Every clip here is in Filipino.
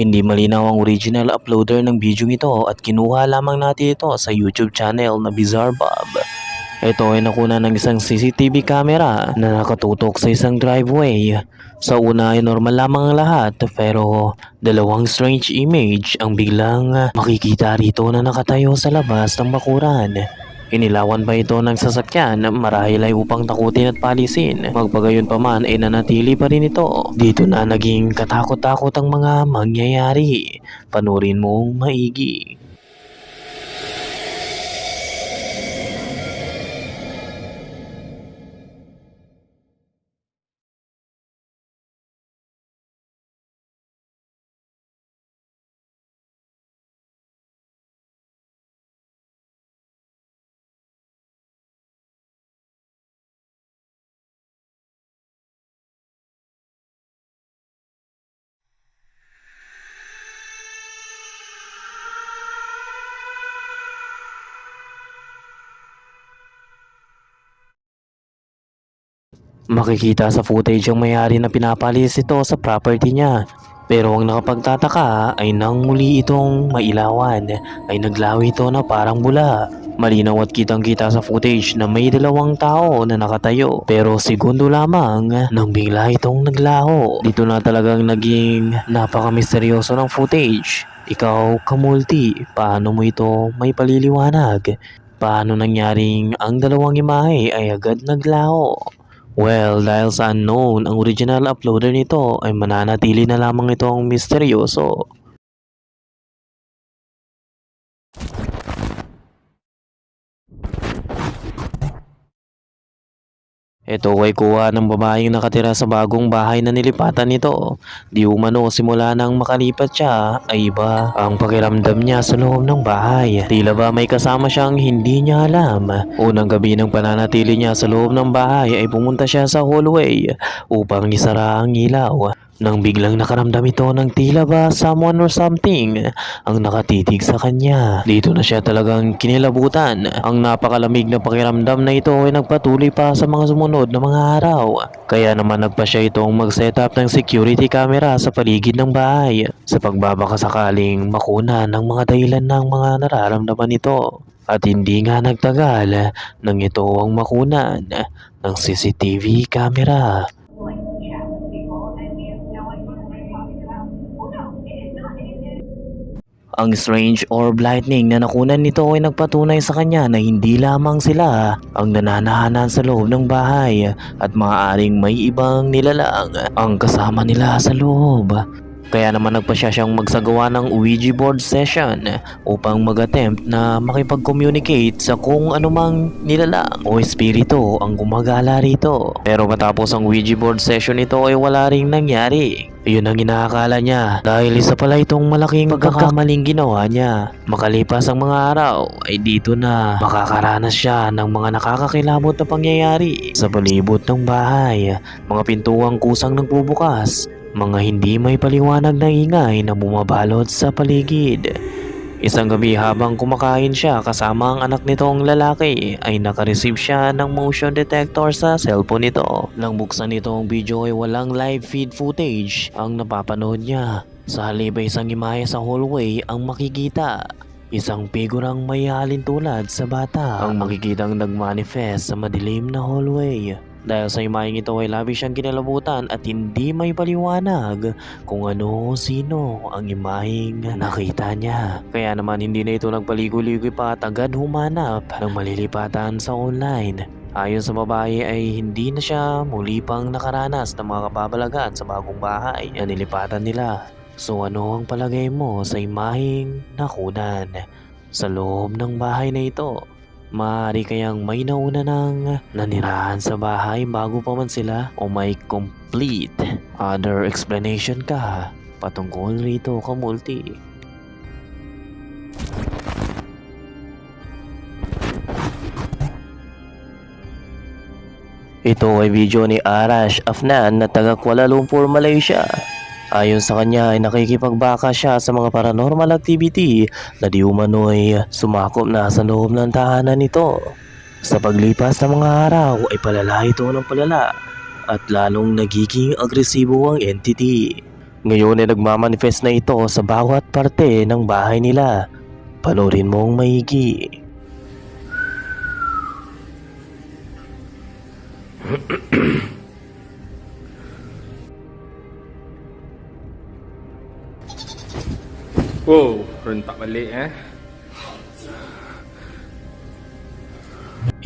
Hindi malinaw ang original uploader ng video ito at kinuha lamang natin ito sa YouTube channel na Bizarre Bob. Ito ay nakuna ng isang CCTV camera na nakatutok sa isang driveway. Sa una ay normal lamang ang lahat pero dalawang strange image ang biglang makikita rito na nakatayo sa labas ng bakuran. Inilawan pa ito ng sasakyan marahil ay upang takutin at palisin. Magpagayon pa man ay nanatili pa rin ito. Dito na naging katakot-takot ang mga mangyayari. Panurin mong maigi. Makikita sa footage ang mayari na pinapalis ito sa property niya. Pero ang nakapagtataka ay nang muli itong mailawan ay naglawi ito na parang bula. Malinaw at kitang kita sa footage na may dalawang tao na nakatayo pero segundo lamang nang bigla itong naglaho. Dito na talagang naging napaka-misteryoso ng footage. Ikaw, Kamulti, paano mo ito may paliliwanag? Paano nangyaring ang dalawang imahe ay agad naglaho? Well, dahil sa unknown, ang original uploader nito ay mananatili na lamang itong misteryoso. Ito ay kuha ng babaeng nakatira sa bagong bahay na nilipatan nito. Di umano simula nang makalipat siya ay iba ang pakiramdam niya sa loob ng bahay. Tila ba may kasama siyang hindi niya alam. Unang gabi ng pananatili niya sa loob ng bahay ay pumunta siya sa hallway upang isara ang ilaw. Nang biglang nakaramdam ito ng tila ba someone or something ang nakatitig sa kanya. Dito na siya talagang kinilabutan. Ang napakalamig na pakiramdam na ito ay nagpatuloy pa sa mga sumunod na mga araw. Kaya naman nagpa siya itong mag-set up ng security camera sa paligid ng bahay sa pagbabaka sakaling makuna ng mga dahilan ng mga nararamdaman nito. At hindi nga nagtagal nang ito ang makunan ng CCTV camera. Ang strange orb lightning na nakunan nito ay nagpatunay sa kanya na hindi lamang sila ang nananahanan sa loob ng bahay at maaaring may ibang nilalang ang kasama nila sa loob. Kaya naman nagpa siya siyang magsagawa ng Ouija board session upang mag-attempt na makipag-communicate sa kung anumang nilalang o espiritu ang gumagala rito. Pero matapos ang Ouija board session nito ay wala ring nangyari. Yun ang inaakala niya dahil isa pala itong malaking pagkakamaling ginawa niya. Makalipas ang mga araw ay dito na makakaranas siya ng mga nakakakilabot na pangyayari sa palibot ng bahay. Mga pintuang kusang nagbubukas, mga hindi may paliwanag na ingay na bumabalot sa paligid. Isang gabi habang kumakain siya kasama ang anak nitong lalaki ay nakareceive siya ng motion detector sa cellphone nito. Nang buksan nito ang video ay walang live feed footage ang napapanood niya. Sa halip ay isang imahe sa hallway ang makikita. Isang figurang may halin tulad sa bata ang makikitang nagmanifest sa madilim na hallway. Dahil sa imaheng ito ay labi siyang kinalabutan at hindi may paliwanag kung ano sino ang imaheng nakita niya. Kaya naman hindi na ito nagpaligoy-ligoy pa at agad humanap ng malilipatan sa online. Ayon sa babae ay hindi na siya muli pang nakaranas ng mga kababalagan sa bagong bahay na nilipatan nila. So ano ang palagay mo sa imaheng nakunan sa loob ng bahay na ito? Maaari kayang may nauna ng nanirahan sa bahay bago pa man sila o may complete other explanation ka patungkol rito kamulti. Ito ay video ni Arash Afnan na taga Kuala Lumpur, Malaysia. Ayon sa kanya ay nakikipagbaka siya sa mga paranormal activity na di umano'y sumakop na sa loob ng tahanan nito. Sa paglipas ng mga araw ay palala ito ng palala at lalong nagiging agresibo ang entity. Ngayon ay nagmamanifest na ito sa bawat parte ng bahay nila. Panorin mong maigi. Wow, rentak balik eh.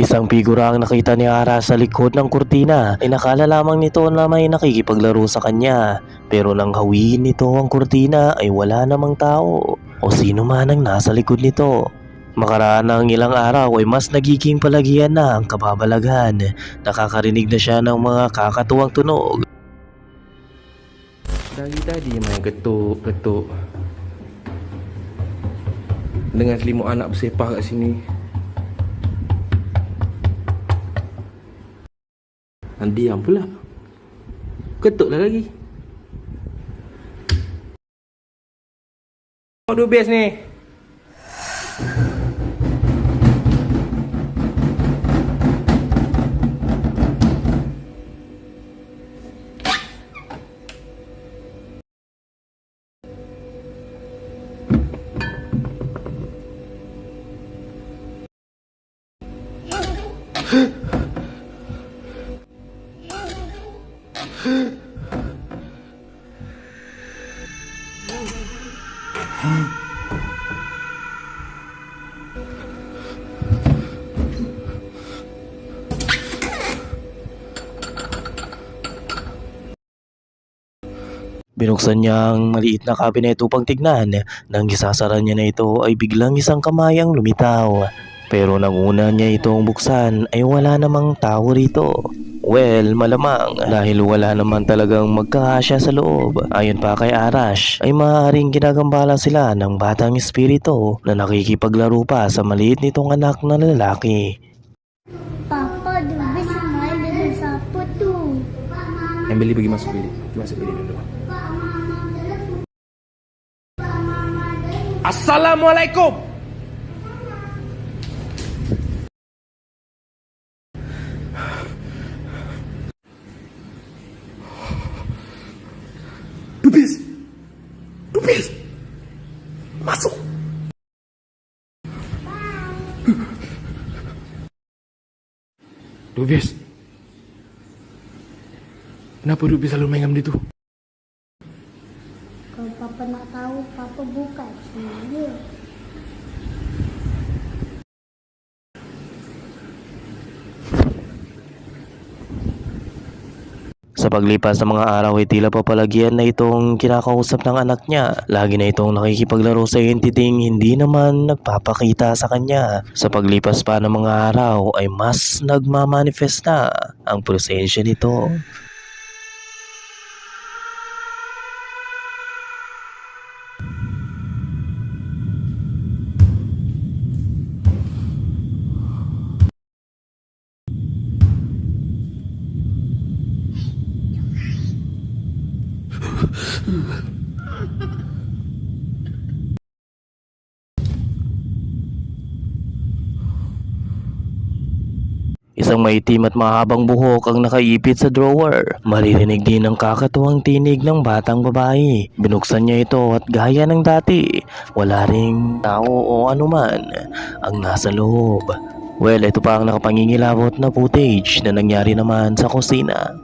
Isang figura ang nakita ni Ara sa likod ng kurtina ay nakala lamang nito na may nakikipaglaro sa kanya. Pero nang hawiin nito ang kurtina ay wala namang tao o sino man ang nasa likod nito. Makaraan ng ilang araw ay mas nagiging palagian na ang kababalaghan. Nakakarinig na siya ng mga kakatuwang tunog. Dari tadi main getuk-getuk. Dengan selimut anak bersepah kat sini. Dan diam pula. Ketuklah lagi. Oh, dua best ni. Binuksan niya ang maliit na kabinet upang tignan. Nang isasara niya na ito ay biglang isang kamay ang lumitaw. Pero nang una niya itong buksan ay wala namang tao rito. Well, malamang dahil wala naman talagang magkakasya sa loob. Ayon pa kay Arash ay maaaring ginagambala sila ng batang espiritu na nakikipaglaro pa sa maliit nitong anak na lalaki. Papa, main dengan siapa tu? Yang beli pergi masuk bilik. Masuk bilik dulu. Assalamualaikum. Dubis. Kenapa Dubis selalu main dengan dia tu? Sa paglipas ng mga araw ay tila papalagian na itong kinakausap ng anak niya. Lagi na itong nakikipaglaro sa entity hindi naman nagpapakita sa kanya. Sa paglipas pa ng mga araw ay mas nagmamanifest na ang presensya nito. Isang maitim at mahabang buhok ang nakaipit sa drawer. Maririnig din ang kakatuwang tinig ng batang babae. Binuksan niya ito at gaya ng dati, wala ring tao o anuman ang nasa loob. Well, ito pa ang nakapangingilabot na footage na nangyari naman sa kusina.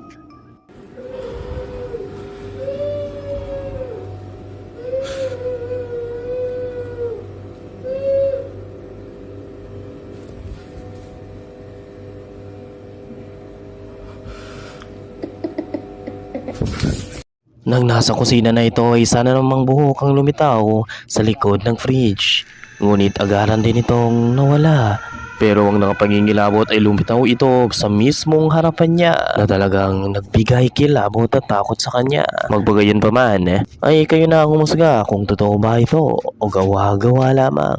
Nang nasa kusina na ito ay sana namang buhok ang lumitaw sa likod ng fridge. Ngunit agaran din itong nawala. Pero ang nakapangingilabot ay lumitaw ito sa mismong harapan niya na talagang nagbigay kilabot at takot sa kanya. Magbagayon pa man ay kayo na ang humusga kung totoo ba ito o gawa-gawa lamang.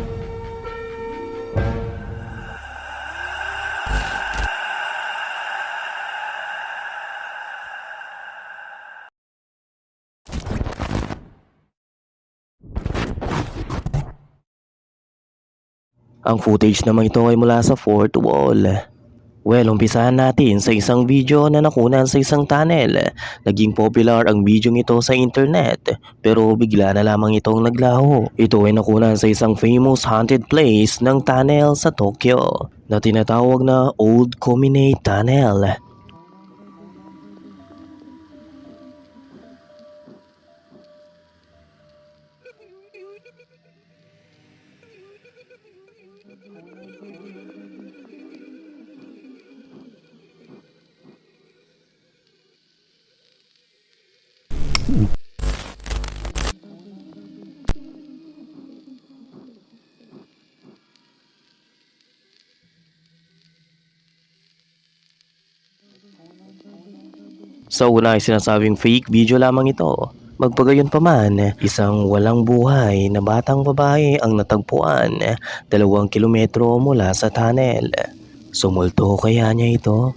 Ang footage naman ito ay mula sa fourth wall. Well, umpisahan natin sa isang video na nakunan sa isang tunnel. Naging popular ang video ito sa internet, pero bigla na lamang itong naglaho. Ito ay nakunan sa isang famous haunted place ng tunnel sa Tokyo na tinatawag na Old Komine Tunnel. Sa una ay sinasabing fake video lamang ito. Magpagayon pa man, isang walang buhay na batang babae ang natagpuan dalawang kilometro mula sa tunnel. Sumulto kaya niya ito?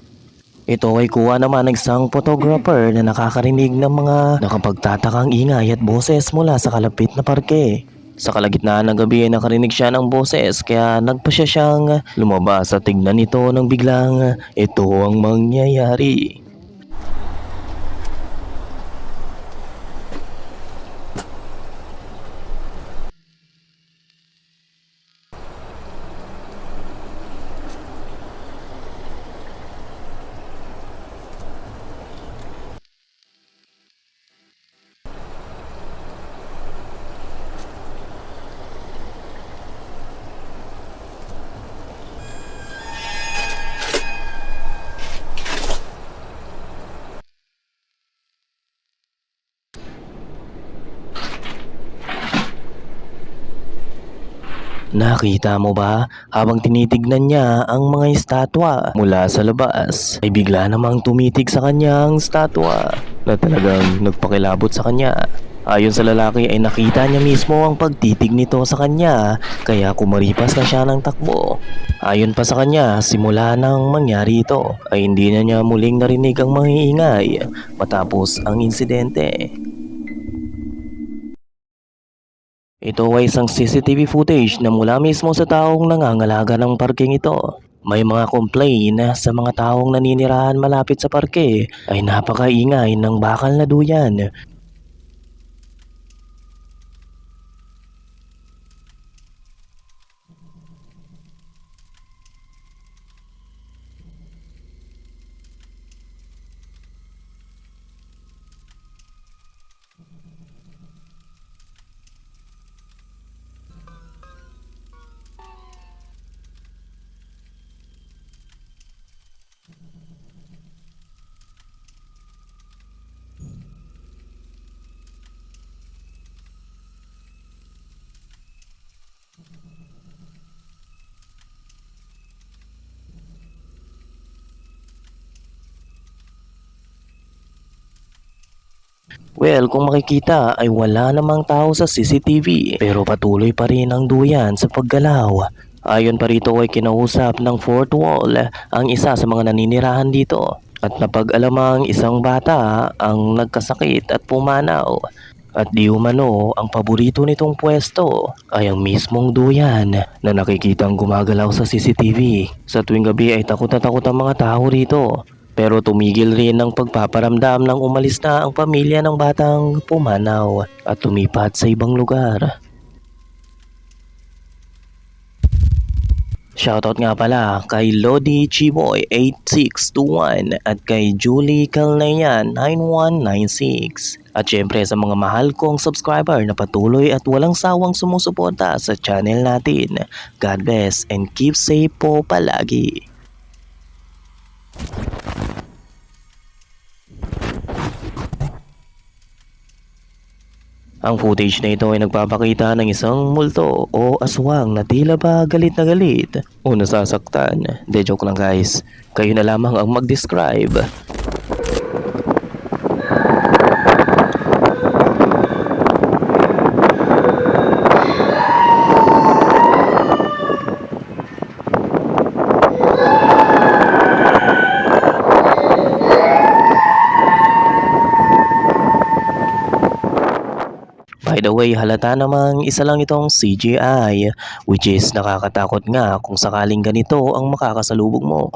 Ito ay kuha naman ng isang photographer na nakakarinig ng mga nakapagtatakang ingay at boses mula sa kalapit na parke. Sa kalagitnaan ng gabi ay nakarinig siya ng boses kaya nagpa siya siyang lumabas at tignan ito nang biglang ito ang mangyayari. Nakita mo ba habang tinitignan niya ang mga estatwa mula sa labas ay bigla namang tumitig sa kanya estatwa na talagang nagpakilabot sa kanya. Ayon sa lalaki ay nakita niya mismo ang pagtitig nito sa kanya kaya kumaripas na siya ng takbo. Ayon pa sa kanya, simula nang mangyari ito ay hindi na niya muling narinig ang mga ingay matapos ang insidente. Ito ay isang CCTV footage na mula mismo sa taong nangangalaga ng parking ito. May mga complain sa mga taong naninirahan malapit sa parke ay napakaingay ng bakal na duyan. Well, kung makikita ay wala namang tao sa CCTV pero patuloy pa rin ang duyan sa paggalaw. Ayon pa rito ay kinausap ng fourth wall ang isa sa mga naninirahan dito at napag-alamang isang bata ang nagkasakit at pumanaw. At di umano, ang paborito nitong pwesto ay ang mismong duyan na nakikitang gumagalaw sa CCTV. Sa tuwing gabi ay takot na takot ang mga tao rito. Pero tumigil rin ang pagpaparamdam nang umalis na ang pamilya ng batang pumanaw at tumipat sa ibang lugar. Shoutout nga pala kay Lodi Chiboy 8621 at kay Julie Calnayan 9196. At syempre sa mga mahal kong subscriber na patuloy at walang sawang sumusuporta sa channel natin. God bless and keep safe po palagi. Ang footage na ito ay nagpapakita ng isang multo o aswang na tila ba galit na galit o nasasaktan. De joke lang guys, kayo na lamang ang mag-describe. Way, halata namang isa lang itong CGI, which is nakakatakot nga kung sakaling ganito ang makakasalubog mo.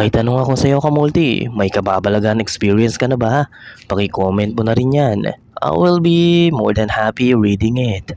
May tanong ako sa iyo, Kamulti. May kababalagan experience ka na ba? Paki-comment mo na rin yan. I will be more than happy reading it.